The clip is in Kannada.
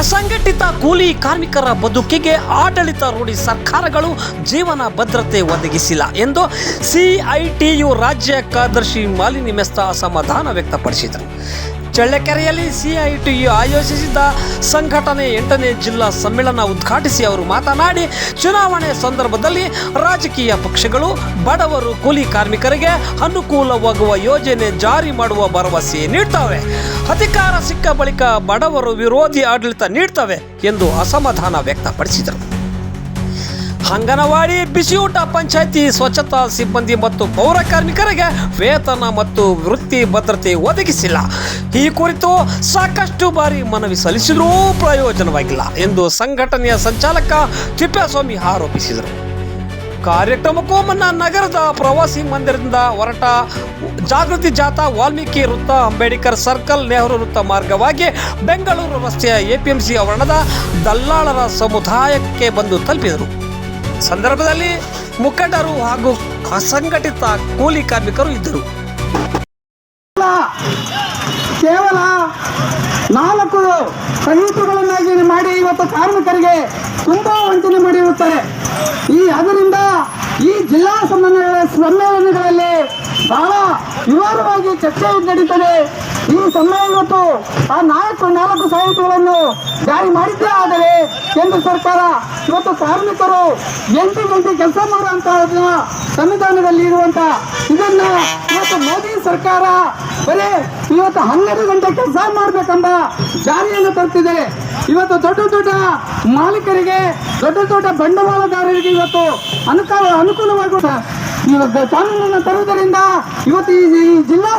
ಅಸಂಘಟಿತ ಕೂಲಿ ಕಾರ್ಮಿಕರ ಬದುಕಿಗೆ ಆಡಳಿತ ರೂಢಿ ಸರ್ಕಾರಗಳು ಜೀವನ ಭದ್ರತೆ ಒದಗಿಸಿಲ್ಲ ಎಂದು ಸಿಐಟಿಯು ರಾಜ್ಯ ಕಾರ್ಯದರ್ಶಿ ಮಾಲಿನಿ ಮೆಸ್ತಾ ಅಸಮಾಧಾನ ವ್ಯಕ್ತಪಡಿಸಿದರು. ಚಳ್ಳಕೆರೆಯಲ್ಲಿ ಸಿಐಟಿಯು ಆಯೋಜಿಸಿದ್ದ ಸಂಘಟನೆ ಎಂಟನೇ ಜಿಲ್ಲಾ ಸಮ್ಮೇಳನ ಉದ್ಘಾಟಿಸಿ ಅವರು ಮಾತನಾಡಿ, ಚುನಾವಣೆ ಸಂದರ್ಭದಲ್ಲಿ ರಾಜಕೀಯ ಪಕ್ಷಗಳು, ಬಡವರು, ಕೂಲಿ ಕಾರ್ಮಿಕರಿಗೆ ಅನುಕೂಲವಾಗುವ ಯೋಜನೆ ಜಾರಿ ಮಾಡುವ ಭರವಸೆ ನೀಡುತ್ತವೆ ಅಧಿಕಾರ ಸಿಕ್ಕ ಬಳಿಕ ಬಡವರು ವಿರೋಧಿ ಆಡಳಿತ ನೀಡ್ತವೆ ಎಂದು ಅಸಮಾಧಾನ ವ್ಯಕ್ತಪಡಿಸಿದರು. ಅಂಗನವಾಡಿ ಬಿಸಿಯೂಟ ಪಂಚಾಯಿತಿ ಸ್ವಚ್ಛತಾ ಸಿಬ್ಬಂದಿ ಮತ್ತು ಪೌರ ಕಾರ್ಮಿಕರಿಗೆ ವೇತನ ಮತ್ತು ವೃತ್ತಿ ಭದ್ರತೆ ಒದಗಿಸಿಲ್ಲ. ಈ ಕುರಿತು ಸಾಕಷ್ಟು ಬಾರಿ ಮನವಿ ಸಲ್ಲಿಸಿದರೂ ಪ್ರಯೋಜನವಾಗಿಲ್ಲ ಎಂದು ಸಂಘಟನೆಯ ಸಂಚಾಲಕ ತಿಪ್ಪೇಸ್ವಾಮಿ ಆರೋಪಿಸಿದರು. ಕಾರ್ಯಕ್ರಮಕ್ಕೂ ಮುನ್ನ ನಗರದ ಪ್ರವಾಸಿ ಮಂದಿರದಿಂದ ಹೊರಟ ಜಾಗೃತಿ ಜಾಥಾ ವಾಲ್ಮೀಕಿ ವೃತ್ತ ಅಂಬೇಡ್ಕರ್ ಸರ್ಕಲ್ ನೆಹರು ವೃತ್ತ ಮಾರ್ಗವಾಗಿ ಬೆಂಗಳೂರು ರಸ್ತೆಯ ಎಪಿಎಂಸಿ ಆವರಣದ ದಲ್ಲಾಳರ ಸಮುದಾಯಕ್ಕೆ ಬಂದು ತಲುಪಿದರು. ಸಂದರ್ಭದಲ್ಲಿ ಮುಖಂಡರು ಹಾಗೂ ಅಸಂಘಟಿತ ಕೂಲಿ ಕಾರ್ಮಿಕರು ಇದ್ದರು. ಕೇವಲ ನಾಲ್ಕು ಸಹಿತುಗಳನ್ನಾಗಿ ಮಾಡಿ ಇವತ್ತು ಕಾರ್ಮಿಕರಿಗೆ ತುಂಬಾ ವಂಚನೆ ಮಾಡಿರುತ್ತಾರೆ. ಜಿಲ್ಲಾ ಸಮನ್ವಯ ಸಮ್ಮೇಳನಗಳಲ್ಲಿ ಬಹಳ ವಿವರವಾಗಿ ಚರ್ಚೆ ನಡೀತದೆ. ಈ ಸಮ್ಮೇಳನ ಇವತ್ತು ಆ ನಾಲ್ಕು ನಾಲ್ಕು ಸಾಹಿತ್ಯಗಳನ್ನು ಜಾರಿ ಮಾಡಿದ್ದೇ ಆದರೆ ಕೇಂದ್ರ ಸರ್ಕಾರ ಇವತ್ತು ಕಾರ್ಮಿಕರು ಎಂಟು ಗಂಟೆ ಕೆಲಸ ಮಾಡುವಂತಹ ಸಂವಿಧಾನದಲ್ಲಿ ಇರುವಂತ ಇದನ್ನ ಇವತ್ತು ಮೋದಿ ಸರ್ಕಾರ ಬರೀ ಇವತ್ತು ಹನ್ನೆರಡು ಗಂಟೆ ಕೆಲಸ ಮಾಡ್ಬೇಕೆಂಬ ಜಾರಿಯನ್ನು ತರ್ತಿದ್ದಾರೆ ಇವತ್ತು ದೊಡ್ಡ ದೊಡ್ಡ ಮಾಲೀಕರಿಗೆ ದೊಡ್ಡ ದೊಡ್ಡ ಬಂಡವಾಳಗಾರರಿಗೆ ಇವತ್ತು ಅನುಕೂಲ ಅನುಕೂಲವಾಗುವ ಇವತ್ತು ಕಾನೂನನ್ನು ತರುವುದರಿಂದ ಇವತ್ತು ಈ ಜಿಲ್ಲಾ